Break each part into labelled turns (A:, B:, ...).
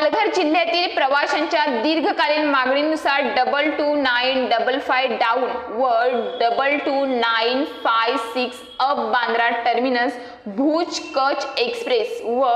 A: पालघर जिल्ह्यातील प्रवाशांच्या दीर्घकालीन मागणीनुसार double two nine double five down व double two nine five six up Bandra terminus Bhuj Kutch express व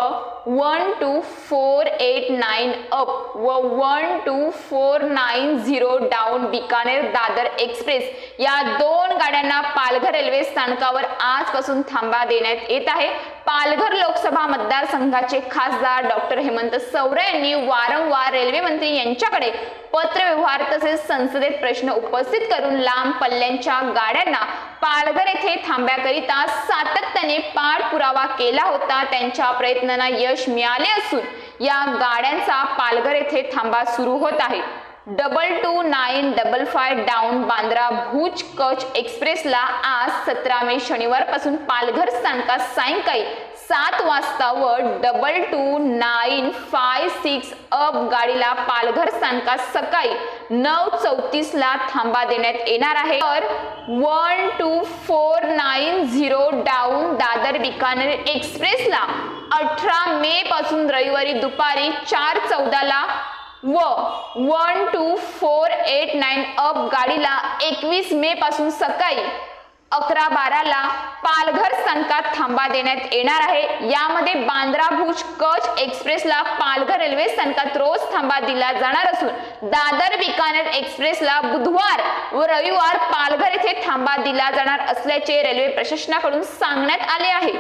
A: one two four eight nine up व one two four nine zero down Bikaner Dadar express या दोन गाड्यांना Palghar railway स्थानकावर आजपासून थांबा देण्यात येत आहे. पालघर लोकसभा मतदारसंघाचे खासदार डॉक्टर हेमंत सौरे यांनी वारंवार रेल्वे मंत्री यांच्याकडे पत्रव्यवहार तसेच संसदेत प्रश्न उपस्थित करून लांब पल्ल्यांच्या गाड्यांना पालघर येथे थांब्याकरिता सातत्याने पाठपुरावा केला होता. त्यांच्या प्रयत्नांना यश मिळाले असून या गाड्यांचा पालघर येथे थांबा सुरू होत आहे. Double two nine double five down Bandra Bhuj Kutch एक्सप्रेसला आज सतरा मे शनिवारपासून पालघर स्थानकात सायंकाळी सात वाजता व double two nine five six up गाडीला पालघर स्थानकात सकाळी नऊ चौतीस ला थांबा देण्यात येणार आहे. तर one two four nine zero down Dadar Bikaner एक्सप्रेसला अठरा मे पासून रविवारी दुपारी चार चौदाला व one two four eight nine up गाडीला एकवीस मे पासून सकाळी अकरा बाराला पालघर संकात थांबा देण्यात येणार आहे. यामध्ये बांद्रा भुज कच एक्सप्रेसला पालघर रेल्वे संकात रोज थांबा दिला जाणार असून दादर बिकानेर एक्सप्रेसला बुधवार व रविवार पालघर येथे थांबा दिला जाणार असल्याचे रेल्वे प्रशासनाकडून सांगण्यात आले आहे.